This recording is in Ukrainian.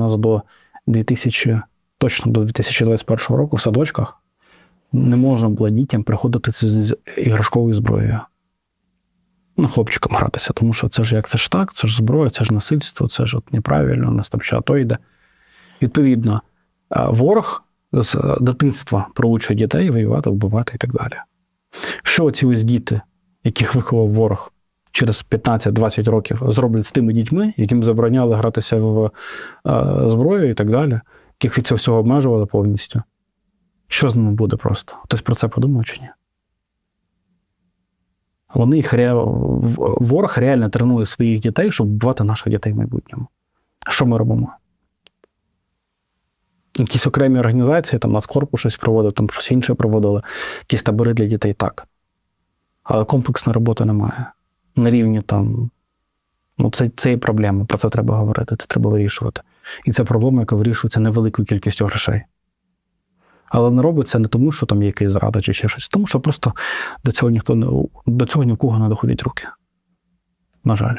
нас до 2000, точно до 2021 року в садочках не можна було дітям приходити з- іграшковою зброєю. Ну, хлопчикам гратися, тому що це ж як це ж так, це ж зброя, це ж насильство, це ж от неправильно, у нас там ще то йде. Відповідно, ворог з е, дитинства проучує дітей воювати, вбивати і так далі. Що ці ось діти, яких виховав ворог через 15-20 років, зроблять з тими дітьми, яким забороняли гратися в е, зброю і так далі, яких від цього всього обмежували повністю? Що з ними буде просто? Хтось про це подумав чи ні? Вони їх ре... ворог реально тренує своїх дітей, щоб вбивати наших дітей в майбутньому. Що ми робимо? Якісь окремі організації, там Нацкорпу щось проводив, там щось інше проводили, якісь табори для дітей так. Але комплексної роботи немає. На рівні там. Ну, це, це є проблема, про це треба говорити, це треба вирішувати. І це проблема, яка вирішується невеликою кількістю грошей. Але не робиться не тому, що там є якась зрада чи ще щось, тому що просто до цього ніхто не до цього ні в кого не доходять руки. На жаль.